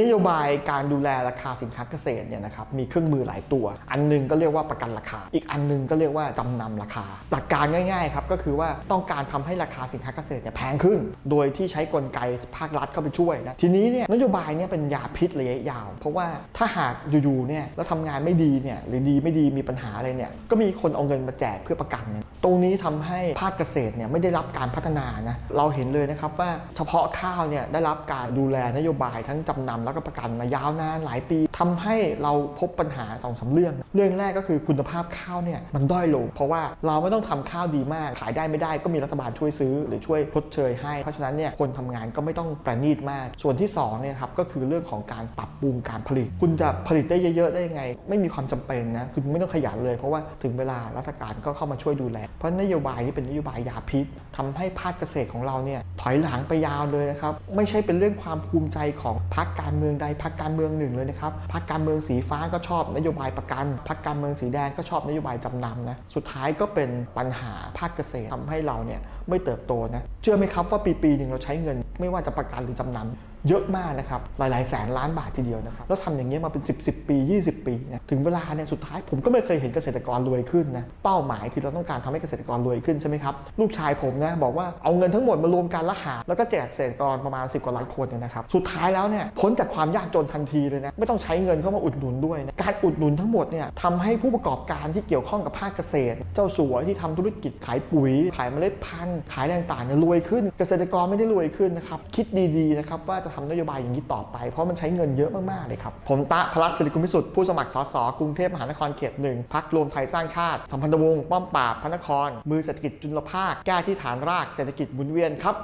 นโยบายการดูแลราคาสินค้าเกษตรเนี่ยนะครับมีเครื่องมือหลายตัว อันหนึงก็เรียกว่าประกันราคา อีกอันหนึงก็เรียกว่าจำนำราคา หลักการง่ายๆครับก็คือว่าต้องการทำให้ราคาสินค้าเกษตรเนี่ยแพงขึ้น โดยที่ใช้กลไกภาครัฐเข้าไปช่วยนะทีนี้เนี่ยนโยบายเนี่ยเป็นยาพิษระยะยาว เพราะว่าถ้าหากอยู่ๆเนี่ยแล้วทำงานไม่ดีเนี่ยหรือดีไม่ดีมีปัญหาอะไรเนี่ยก็มีคนเอาเงินมาแจกเพื่อประกันเนี่ยตรงนี้ทำให้ภาคเกษตรเนี่ยไม่ได้รับการพัฒนานะเราเห็นเลยนะครับว่าเฉพาะข้าวเนี่ยได้รับการดูแลนโยบายทั้งจำนำแล้วก็ประกันมายาวนานหลายปีทำให้เราพบปัญหาสองสามเรื่อง เรื่องแรกก็คือคุณภาพข้าวเนี่ยมันด้อยลง เพราะว่าเราไม่ต้องทำข้าวดีมาก ขายได้ไม่ได้ก็มีรัฐบาลช่วยซื้อ หรือช่วยทดเชยให้ เพราะฉะนั้นเนี่ยคนทำงานก็ไม่ต้องประณีตมาก ส่วนที่สองเนี่ยครับก็คือเรื่องของการปรับปรุงการผลิต คุณจะผลิตได้เยอะๆได้ยังไง ไม่มีความจำเป็นนะคุณไม่ต้องขยันเลยเพราะว่าถึงเวลาราชการก็เข้ามาช่วยดูแล เพราะนโยบายนี้เป็นนโยบายยาพิษทำให้ภาคเกษตรของเราเนี่ย อยหลังไปยาวเลยนะครับไม่ใช่เป็นเรื่องความภูมิใจของพรรคการเมืองใดพรรคการเมืองหนึ่งเลยนะครับพรรคการเมืองสีฟ้าก็ชอบนโยบายประกันพรรคการเมืองสีแดงก็ชอบนโยบายจำนำนะสุดท้ายก็เป็นปัญหาภาคเกษตรทำให้เราเนี่ยไม่เติบโตนะเชื่อไหมครับว่าปีปีๆหนึ่งเราใช้เงิน ไม่ว่าจะประกันหรือจำนำเยอะมากนะครับ หลายๆ แสนล้านบาททีเดียวนะครับ แล้วทำอย่างนี้ยมาเป็น 10 10 ปี 20 ปีนะถึงเวลาเนี่ยสุดท้ายผมก็ไม่เคยเห็นเกษตรกรรวยขึ้นนะ เป้าหมายคือเราต้องการทำให้เกษตรกรรวยขึ้นใช่ไหมครับ ลูกชายผมนะบอกว่าเอาเงินทั้งหมดมารวมกันและหา แล้วก็แจกเกษตรกรประมาณ 10 กว่าล้านคนนะครับ สุดท้ายแล้วเนี่ยพ้นจากความยากจนทันทีเลยนะ ไม่ต้องใช้เงินเข้ามาอุดหนุนด้วยนะการอุดหนุนทั้งหมดเนี่ยทำให้ผู้ประกอบการที่เกี่ยวข้องกับภาคเกษตร เจ้าสัวที่ทำธุรกิจขายปุ๋ย ขายเมล็ดพันธุ์ ขายอะไรต่างๆเนี่ยรวยขึ้น เกษตรกรไม่ได้รวยขึ้นนะครับ คิดดีๆนะครับว่าจะทำนโยบายอย่างนี้ต่อไป เพราะมันใช้เงินเยอะมากๆเลยครับ ผมตะพลักษณ์สิริกุลพิสุทธิ์ผู้สมัครสสกรุงเทพมหานครเขตหนึ่งพักรวมไทยสร้างชาติ สัมพันธวงศ์ป้อมปราบพระนคร มือเศรษฐกิจจุลภาคแก้ที่ฐานรากเศรษฐกิจหมุนเวียนครับ